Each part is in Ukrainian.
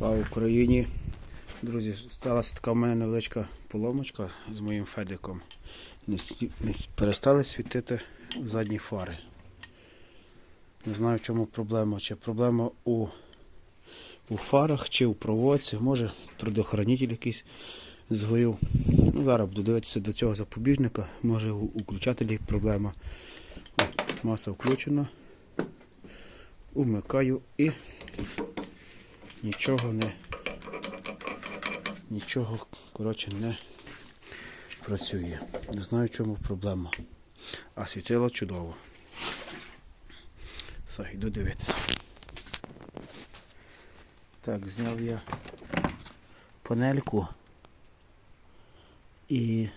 Слава Україні! Друзі, сталася така в мене невеличка поломочка з моїм федиком. Не, не перестали світити задні фари. Не знаю, в чому проблема. Чи проблема у, у фарах, чи у проводці, може предохранитель якийсь згорів. Ну, зараз буду дивитися до цього запобіжника. Може у, включателі проблема. Маса включена. Умикаю і нічого не нічого коротше не працює. Не знаю, в чому проблема. А світило чудово. Все, йду дивитися. Так, зняв я панельку і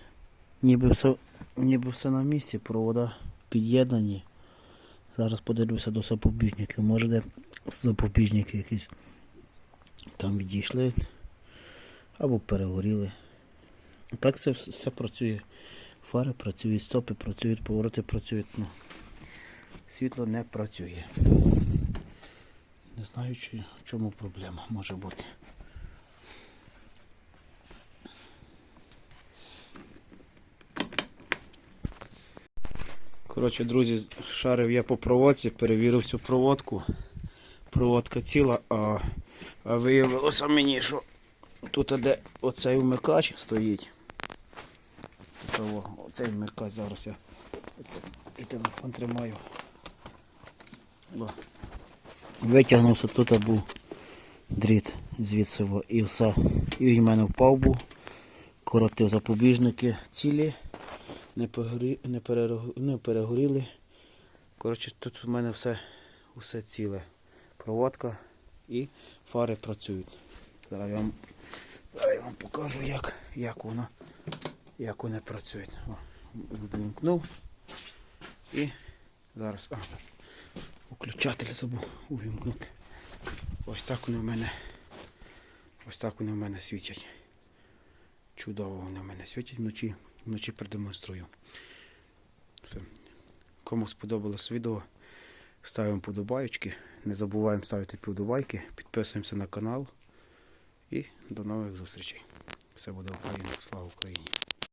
ніби все, ніби все на місці, провода під'єднані. Зараз подивлюся до запобіжників. Може де запобіжники якісь там відійшли або перегоріли. Так це все працює. Фари працюють, стопи працюють, повороти працюють. Ну, світло не працює. Не знаю, чи, в чому проблема може бути. Коротше, друзі, шарив я по проводці, перевірив цю проводку. Проводка ціла, а, виявилося мені, що тут де оцей вмикач стоїть. Оцей вмикач зараз я оце, і телефон тримаю. Витягнувся, тут був дріт звідси і все. І в мене впав був. Коротив запобіжники цілі, не, погорі, не, перегоріли. Коротше, тут у мене все, все ціле. Проводка і фари працюють. Зараз я вам, зараз я вам покажу, як, як воно як вони працюють. О, Вимкнув. І зараз а, включатель забув увімкнути. Ось так вони в мене. Ось так вони в мене світять. Чудово вони в мене світять вночі. Вночі продемонструю. Все. Кому сподобалось відео, ставимо подобайки. Не забуваємо ставити подобайки, підписуємося на канал. І до нових зустрічей. Все буде Україна. Слава Україні!